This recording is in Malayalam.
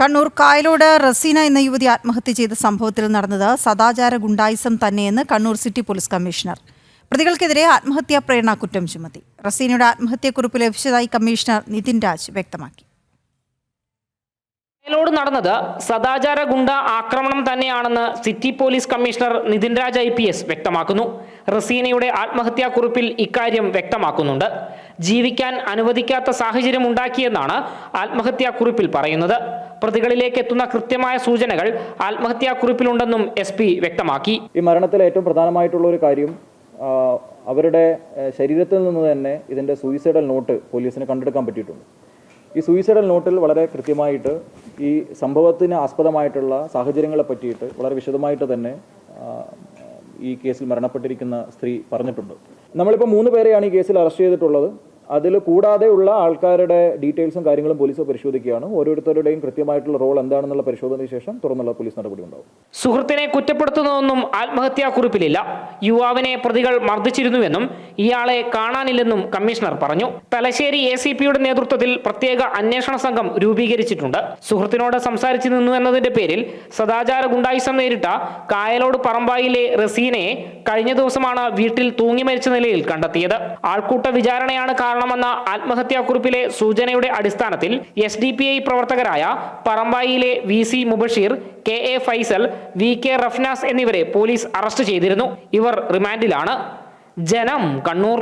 കണ്ണൂർ കായലോട് റസീന എന്ന യുവതി ആത്മഹത്യ ചെയ്ത സംഭവത്തിൽ നടന്നത് സദാചാര ഗുണ്ടായിസം തന്നെയെന്ന് കണ്ണൂർ സിറ്റി പോലീസ് കമ്മീഷണർ. പ്രതികൾക്കെതിരെ ആത്മഹത്യാ പ്രേരണ കുറ്റം ചുമത്തി. റസീനയുടെ ആത്മഹത്യാക്കുറിപ്പ് ലഭിച്ചതായി കമ്മീഷണർ നിതിൻ രാജ് വ്യക്തമാക്കി. കായലോട് നടന്നത് സദാചാര ഗുണ്ട ആക്രമണം തന്നെയാണെന്ന് city police commissioner Nithin Raj I P S വ്യക്തമാക്കുന്നു. റസീനയുടെ ആത്മഹത്യാക്കുറിപ്പിൽ ഇക്കാര്യം വ്യക്തമാക്കുന്നുണ്ട്. ജീവിക്കാൻ അനുവദിക്കാത്ത സാഹചര്യം ഉണ്ടാക്കിയെന്നാണ് ആത്മഹത്യാക്കുറിപ്പിൽ പറയുന്നത്. പ്രതികളിലേക്ക് എത്തുന്ന കൃത്യമായ സൂചനകൾ ആത്മഹത്യാക്കുറിപ്പിലുണ്ടെന്നും എസ് പി വ്യക്തമാക്കി. ഈ മരണത്തിൽ ഏറ്റവും പ്രധാനമായിട്ടുള്ള ഒരു കാര്യം അവരുടെ ശരീരത്തിൽ നിന്ന് തന്നെ ഇതിന്റെ സൂയിസൈഡൽ നോട്ട് പോലീസിന് കണ്ടെടുക്കാൻ പറ്റിയിട്ടുണ്ട്. ഈ സൂയിസൈഡൽ നോട്ടിൽ വളരെ കൃത്യമായിട്ട് ഈ സംഭവത്തിന് ആസ്പദമായിട്ടുള്ള സാഹചര്യങ്ങളെ പറ്റിയിട്ട് വളരെ വിശദമായിട്ട് തന്നെ ഈ കേസിൽ മരണപ്പെട്ടിരിക്കുന്ന സ്ത്രീ പറഞ്ഞിട്ടുണ്ട്. നമ്മളിപ്പോൾ മൂന്ന് പേരെയാണ് ഈ കേസിൽ അറസ്റ്റ് ചെയ്തിട്ടുള്ളത്. അതിൽ കൂടാതെ ഉള്ള ആൾക്കാരുടെ ഡീറ്റെയിൽസും കാര്യങ്ങളും പോലീസ് പരിശോധിക്കുകയാണ്. ഓരോരുത്തരുടെയും കൃത്യമായിട്ടുള്ള റോൾ എന്താണെന്നുള്ള പരിശോധനയ്ക്ക് ശേഷം തുറന്നുള്ള പോലീസ് നടപടി ഉണ്ടാവും. സുഹൃത്തിനെ കുറ്റപ്പെടുത്തുന്നതൊന്നും ആത്മഹത്യാക്കുറിപ്പിലില്ല. യുവാവിനെ പ്രതികൾ മർദ്ദിച്ചിരുന്നുവെന്നും ഇയാളെ കാണാനില്ലെന്നും കമ്മീഷണർ പറഞ്ഞു. തലശ്ശേരി എ സി പിയുടെ നേതൃത്വത്തിൽ പ്രത്യേക അന്വേഷണ സംഘം രൂപീകരിച്ചിട്ടുണ്ട്. സുഹൃത്തിനോട് സംസാരിച്ചു നിന്നു എന്നതിന്റെ പേരിൽ സദാചാര ഗുണ്ടായിസം നേരിട്ട കായലോട് പറമ്പായിലെ റസീനയെ കഴിഞ്ഞ ദിവസമാണ് വീട്ടിൽ തൂങ്ങി മരിച്ച നിലയിൽ കണ്ടെത്തിയത്. ആൾക്കൂട്ട വിചാരണയാണ് കാരണമെന്ന ആത്മഹത്യാക്കുറിപ്പിലെ സൂചനയുടെ അടിസ്ഥാനത്തിൽ എസ് ഡി പി ഐ പ്രവർത്തകരായ പറമ്പായിയിലെ V C Mubasheer K A Faisal V K Rafnas എന്നിവരെ പോലീസ് അറസ്റ്റ് ചെയ്തിരുന്നു. ഇവർ റിമാൻഡിലാണ്. ജനം കണ്ണൂർ.